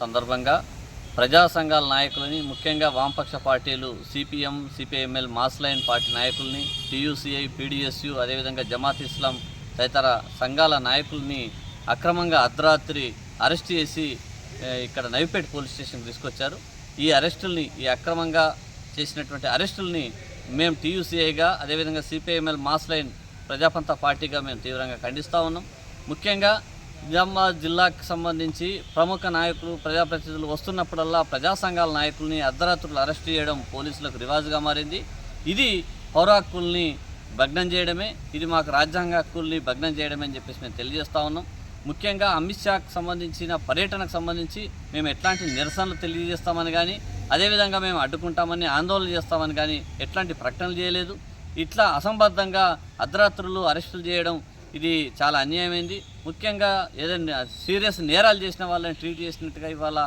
సందర్భంగా ప్రజా సంఘాల నాయకులని ముఖ్యంగా వామపక్ష పార్టీలు CPM CPI ML Mass Line party నాయకుల్ని టీయూసీఐ పీడిఎస్యు అదేవిధంగా జమాత్ ఇస్లాం తదితర సంఘాల నాయకుల్ని అక్రమంగా అర్ధరాత్రి అరెస్ట్ చేసి ఇక్కడ నవిపేట పోలీస్ స్టేషన్కి తీసుకొచ్చారు. ఈ అరెస్టుల్ని ఈ అక్రమంగా చేసినటువంటి అరెస్టుల్ని మేము టీయూసీఐగా అదేవిధంగా సిపిఐఎంఎల్ మాస్లైన్ ప్రజాపంత పార్టీగా మేము తీవ్రంగా ఖండిస్తూ ఉన్నాం. ముఖ్యంగా నిజామాబాద్ జిల్లాకు సంబంధించి ప్రముఖ నాయకులు ప్రజాప్రతినిధులు వస్తున్నప్పుడల్లా ప్రజా సంఘాల నాయకుల్ని అర్ధరాత్రులు అరెస్ట్ చేయడం పోలీసులకు రివాజుగా మారింది. ఇది పౌర హక్కుల్ని భగ్నం చేయడమే ఇది మాకు రాజ్యాంగ హక్కుల్ని భగ్నం చేయడమే అని చెప్పేసి మేము తెలియజేస్తా ఉన్నాం. ముఖ్యంగా అమిత్ షాకు సంబంధించిన పర్యటనకు సంబంధించి మేము ఎట్లాంటి నిరసనలు తెలియజేస్తామని కానీ అదేవిధంగా మేము అడ్డుకుంటామని ఆందోళన చేస్తామని కానీ ఎట్లాంటి ప్రకటనలు చేయలేదు. ఇట్లా అసంబద్ధంగా అర్ధరాత్రులు అరెస్టులు చేయడం ఇది చాలా అన్యాయమైంది. ముఖ్యంగా ఏదైనా సీరియస్ నేరాలు చేసిన వాళ్ళని ట్రీట్ చేసినట్టుగా ఇవాళ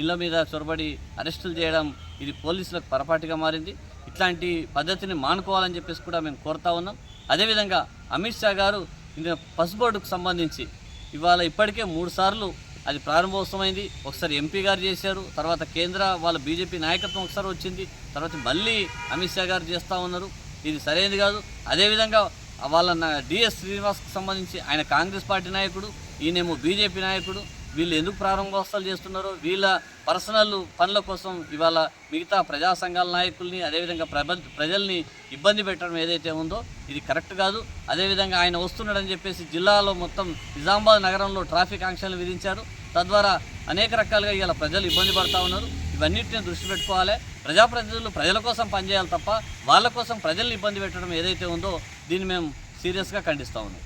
ఇళ్ళ మీద చొరబడి అరెస్టులు చేయడం ఇది పోలీసులకు పొరపాటుగా మారింది. ఇట్లాంటి పద్ధతిని మానుకోవాలని చెప్పేసి కూడా మేము కోరుతా ఉన్నాం. అదేవిధంగా అమిత్ షా గారు ఇంకా పసుబోర్డుకు సంబంధించి ఇవాళ ఇప్పటికే మూడు సార్లు అది ప్రారంభోత్సవమైంది. ఒకసారి ఎంపీ గారు చేశారు తర్వాత కేంద్ర వాళ్ళ బీజేపీ నాయకత్వం ఒకసారి వచ్చింది తర్వాత మళ్ళీ అమిత్ షా గారు చేస్తూ ఉన్నారు. ఇది సరైనది కాదు. అదేవిధంగా వాళ్ళ డిఎస్ శ్రీనివాస్కి సంబంధించి ఆయన కాంగ్రెస్ పార్టీ నాయకుడు ఈయనేమో బీజేపీ నాయకుడు వీళ్ళు ఎందుకు ప్రారంభోత్సవాలు చేస్తున్నారో వీళ్ళ పర్సనల్ పనుల కోసం ఇవాళ మిగతా ప్రజా సంఘాల నాయకుల్ని అదేవిధంగా ప్రజ ప్రజల్ని ఇబ్బంది పెట్టడం ఏదైతే ఉందో ఇది కరెక్ట్ కాదు. అదేవిధంగా ఆయన వస్తున్నాడని చెప్పేసి జిల్లాలో మొత్తం నిజామాబాద్ నగరంలో ట్రాఫిక్ ఆంక్షలు విధించారు. తద్వారా అనేక రకాలుగా ఇవాళ ప్రజలు ఇబ్బంది పడతా ఉన్నారు. ఇవన్నిటిని దృష్టి పెట్టుకోవాలి. ప్రజాప్రతినిధులు ప్రజల కోసం పనిచేయాలి తప్ప వాళ్ళ కోసం ప్రజల్ని ఇబ్బంది పెట్టడం ఏదైతే ఉందో దీన్ని మేము సీరియస్గా ఖండిస్తూ ఉన్నాం.